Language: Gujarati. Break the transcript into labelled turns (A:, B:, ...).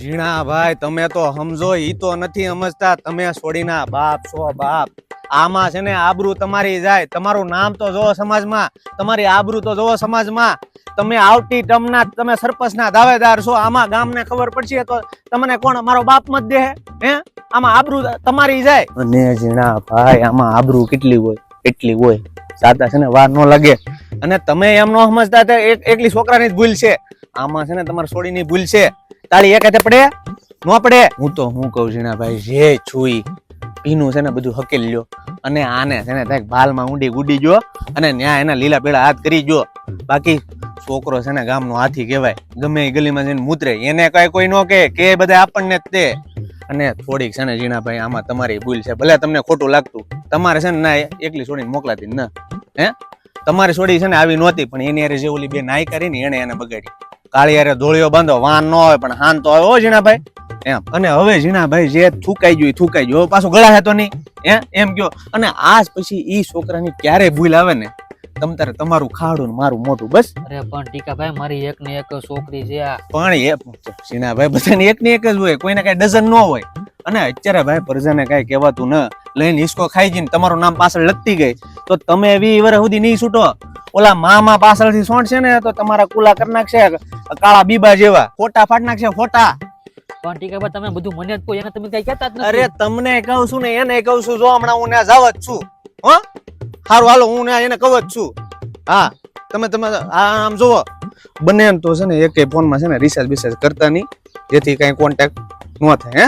A: ઝીણા ભાઈ તમે તો સમજો, ઈ તો નથી સમજતા. તમે છોડીના બાપ છો બાપ. આમાં છે ને આબરૂ તમારી જાય. તમારું નામ તો જોવો સમાજમાં. તમારી આબરૂ તો જોવો સમાજમાં. તમે આવતી ટમના, તમે સરપંચના દાવેદાર છો. આમાં ગામને ખબર પડશે તો તમને કોણ, મારો બાપ મત દે? હે? આમાં આબરૂ તમારી જાય. અને ઝીણા ભાઈ આમાં આબરૂ કેટલી હોય? એટલી હોય? સાદા છે ને, વાર ન લાગે. અને તમે એમ ન સમજતા એકલી છોકરાની જ ભૂલ છે. આમાં છે ને તમારી છોડીની ભૂલ છે. તાળી એક હાથે પડે, ન પડે. હું તો હું કહું ઝીણા ભાઈ, જે છુઈ પીનું છે ને બધું હકેલ લ્યો. અને આને છે ને થાય ભાલમાં ઊંડી ગુડી જો અને ન્યા એના લીલા પીળા હાથ કરી જો બાકી છોકરો છે ને ગામનો હાથી કહેવાય. ગમે એ ગલીમાં જઈને મૂતરે. એને કઈ કોઈ ન કે કે બધા આપણને જ તે અને થોડીક છે ને ઝીણાભાઈ આમાં તમારી ભૂલ છે. ભલે તમને ખોટું લાગતું. તમારે છે ને ના એકલી છોડીને મોકલાતી ના. હે? તમારી છોડી છે ને આવી નહોતી, પણ એની અરે જે ઓલી બે નાઈ કરીને એને એને બગાડી. કાળી હારે ધોળીઓ બાંધો વાન ન હોય પણ હાન તો હોય હો એમ. અને હવે ઝીણાભાઈ જે થૂકાઈ ગયું થૂકાઈ ગયું. પાછું ગળા હતો નહીં. હે? એમ કયો. અને આજ પછી ઈ છોકરાની ક્યારે ભૂલ આવે ને? તમ તારે તમારું ખાડું ને મારું મોટું બસ?
B: અરે પણ ટીકાભાઈ મારી એક ને એક છોકરી છે આ.
A: પણ એ ઝીણાભાઈ બધાને એક ને એક જ હોય. કોઈને કઈ ડઝન ન હોય. અને અત્યારે ભાઈ પ્રજાને કઈ કહેવાતું ન. લઈને હિસકો ખાઈ જઈને તમારું નામ પાછળ લગતી ગઈ. તો તમે એવી વર્ષ સુધી નહીં છૂટો. ઓલા મામા પાછળથી સોંટ છે ને તો તમારા કુલા કરી નાખશે કાળા બીબા જેવા. ફોટા ફાટ નાખશે ફોટા.
B: પણ ટીકાભાઈ તમે બધું મને જ કહો એને તમે કઈ કહેતા જ
A: અરે તમને કહું છું ને એને કહું છું જો હમણાં હું ત્યાં જાવ જ છું. હો? સારું હાલો હું ને એને કહું જ છું. હા તમે તમે આ આમ જુઓ. બંને એમ તો છે ને એક ફોનમાં છે ને રિચાર્જ બિચાર્જ કરતા નહીં. જેથી કઈ કોન્ટેક્ટ ન થાય હે?